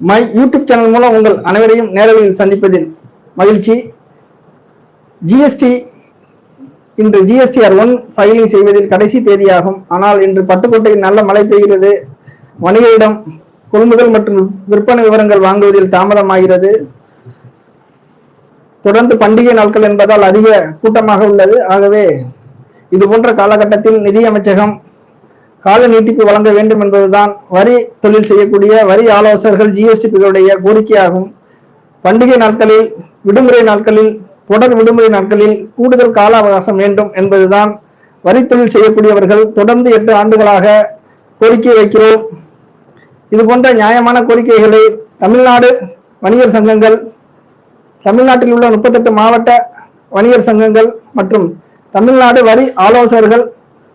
My YouTube channel மூலம் உங்கள் அனைவரையும் நேரலையில் சந்திப்பதில் மகிழ்ச்சி. ஜிஎஸ்டி இன்று ஜிஎஸ்டிஆர் ஒன் ஃபைலிங் செய்வதில் கடைசி தேதியாகும். ஆனால் இன்று பட்டுக்கோட்டையில் நல்ல மழை பெய்கிறது. வணிகரிடம் கொள்முதல் மற்றும் விற்பனை விவரங்கள் வாங்குவதில் தாமதமாகிறது. தொடர்ந்து பண்டிகை நாட்கள் என்பதால் அதிக கூட்டமாக உள்ளது. ஆகவே இது போன்ற காலகட்டத்தில் நிதியமைச்சகம் கால நீட்டிப்பு வழங்க வேண்டும் என்பதுதான் வரி தொழில் செய்யக்கூடிய வரி ஆலோசகர்கள் ஜிஎஸ்டிபிகளுடைய கோரிக்கையாகும். பண்டிகை நாட்களில் விடுமுறை நாட்களில் தொடர் விடுமுறை நாட்களில் கூடுதல் கால அவகாசம் வேண்டும் என்பதுதான் வரி தொழில் செய்யக்கூடியவர்கள் தொடர்ந்து எட்டு ஆண்டுகளாக கோரிக்கை வைக்கிறோம். இது போன்ற நியாயமான கோரிக்கைகளை தமிழ்நாடு வணிகர் சங்கங்கள் தமிழ்நாட்டில் உள்ள முப்பத்தெட்டு மாவட்ட வணிகர் சங்கங்கள் மற்றும் தமிழ்நாடு வரி ஆலோசகர்கள்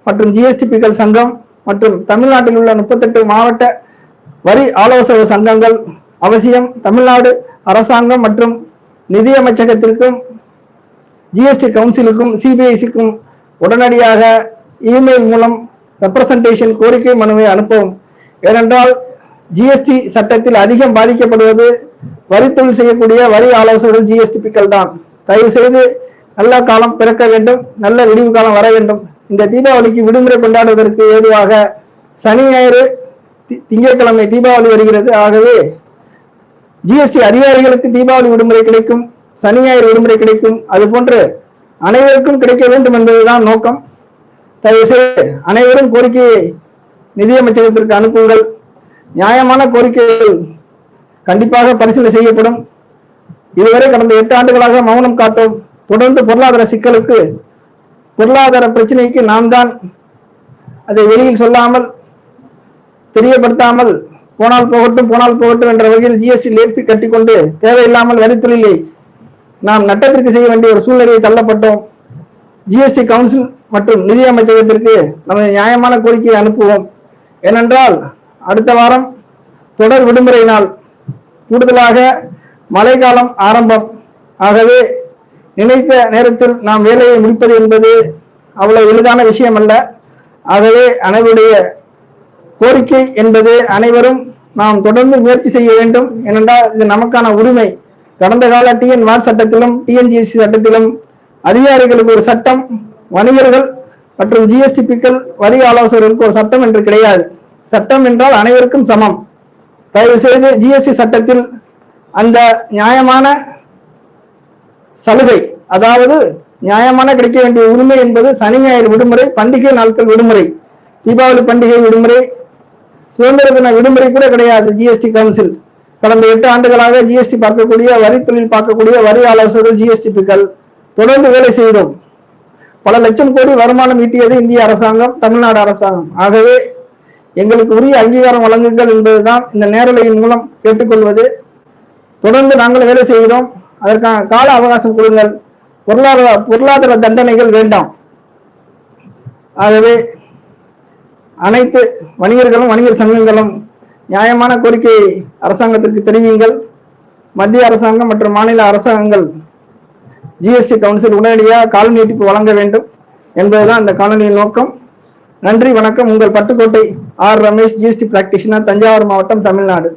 மற்றும் ஜிஎஸ்டிபிகள் சங்கம் மற்றும் தமிழ்நாட்டில் உள்ள முப்பத்தெட்டு மாவட்ட வரி ஆலோசகர் சங்கங்கள் அவசியம். தமிழ்நாடு அரசாங்கம் மற்றும் நிதியமைச்சகத்திற்கும் ஜிஎஸ்டி கவுன்சிலுக்கும் சிபிஐசிக்கும் உடனடியாக இமெயில் மூலம் ரெப்ரசன்டேஷன் கோரிக்கை மனுவை அனுப்பவும். ஏனென்றால் ஜிஎஸ்டி சட்டத்தில் அதிகம் பாதிக்கப்படுவது வரித்தொழில் செய்யக்கூடிய வரி ஆலோசகர்கள் ஜிஎஸ்டிபிக்கள் தான். தயவு செய்து நல்ல காலம் பிறக்க வேண்டும். நல்ல விடிவு காலம் வர வேண்டும். இந்த தீபாவளிக்கு விடுமுறை கொண்டாடுவதற்கு ஏதுவாக சனி ஞாயிறு தி- திங்கட்கிழமை தீபாவளி வருகிறது. ஆகவே ஜிஎஸ்டி அதிகாரிகளுக்கு தீபாவளி விடுமுறை கிடைக்கும் சனி ஞாயிறு விடுமுறை கிடைக்கும். அது போன்று அனைவருக்கும் கிடைக்க வேண்டும் என்பதுதான் நோக்கம். தயவு செய்து அனைவரும் கோரிக்கையை நிதியமைச்சகத்திற்கு அனுப்புங்கள். நியாயமான கோரிக்கைகள் கண்டிப்பாக பரிசீலனை செய்யப்படும். இதுவரை கடந்த எட்டு ஆண்டுகளாக மௌனம் காத்தோம். தொடர்ந்து பொருளாதார சிக்கலுக்கு பொருளாதார பிரச்சனைக்கு நாம் தான் அதை வெளியில் சொல்லாமல் தெரியப்படுத்தாமல் போனால் போகட்டும் போனால் போகட்டும் என்ற வகையில் ஜிஎஸ்டி லேப்பி கட்டிக்கொண்டு தேவையில்லாமல் வரித்தொழிலை நாம் நட்டத்திற்கு செய்ய வேண்டிய ஒரு சூழ்நிலையை தள்ளப்பட்டோம். ஜிஎஸ்டி கவுன்சில் மற்றும் நிதி அமைச்சகத்திற்கு நமது நியாயமான கோரிக்கையை அனுப்புவோம். ஏனென்றால் அடுத்த வாரம் தொடர் விடுமுறை நாள். கூடுதலாக மழைக்காலம் ஆரம்பம். ஆகவே நினைத்த நேரத்தில் நாம் வேலையை முடிப்பது என்பது அவ்வளவு எளிதான விஷயம் அல்ல ஆகவே அனைவருடைய கோரிக்கை என்பது அனைவரும் நாம் தொடர்ந்து முயற்சி செய்ய வேண்டும். ஏனென்றால் இது நமக்கான உரிமை. கடந்த கால டிஎன் வாட் சட்டத்திலும் டிஎன்ஜிஎஸ்சி சட்டத்திலும் அதிகாரிகளுக்கு ஒரு சட்டம் வணிகர்கள் மற்றும் ஜிஎஸ்டி பிக்கள் வரி ஆலோசகர்களுக்கு ஒரு சட்டம் என்று கிடையாது. சட்டம் என்றால் அனைவருக்கும் சமம். தயவு செய்து ஜிஎஸ்டி சட்டத்தில் அந்த நியாயமான சலுகை. அதாவது நியாயமான கிடைக்க வேண்டிய உரிமை என்பது சனி ஞாயிறு விடுமுறை பண்டிகை நாட்கள் விடுமுறை. தீபாவளி பண்டிகை விடுமுறை சுதந்திர தின விடுமுறை கூட கிடையாது ஜிஎஸ்டி கவுன்சில் கடந்த எட்டு ஆண்டுகளாக ஜிஎஸ்டி பார்க்கக்கூடிய வரி தொழில் பார்க்கக்கூடிய வரி ஆலோசகர்கள் ஜிஎஸ்டிபிக்கள் தொடர்ந்து வேலை செய்தோம். பல லட்சம் கோடி வருமானம் ஈட்டியது இந்திய அரசாங்கம் தமிழ்நாடு அரசாங்கம். ஆகவே எங்களுக்கு உரிய அங்கீகாரம் வழங்குங்கள் என்பதுதான் இந்த நேரலையின் மூலம் கேட்டுக்கொள்வது. தொடர்ந்து நாங்கள் வேலை செய்கிறோம். அதற்கான கால அவகாசம் கொடுங்கள். பொருளாதார பொருளாதார தண்டனைகள் வேண்டாம். ஆகவே அனைத்து வணிகர்களும் வணிகர் சங்கங்களும் நியாயமான கோரிக்கையை அரசாங்கத்திற்கு தெரிவிங்கள் மத்திய அரசாங்கம் மற்றும் மாநில அரசாங்கங்கள் ஜிஎஸ்டி கவுன்சில் உடனடியாக கால நீட்டிப்பு வழங்க வேண்டும் என்பதுதான் இந்த காணொலியின் நோக்கம். நன்றி வணக்கம். உங்கள் Pattukkottai R Ramesh GST practitioner Thanjavur மாவட்டம் தமிழ்நாடு.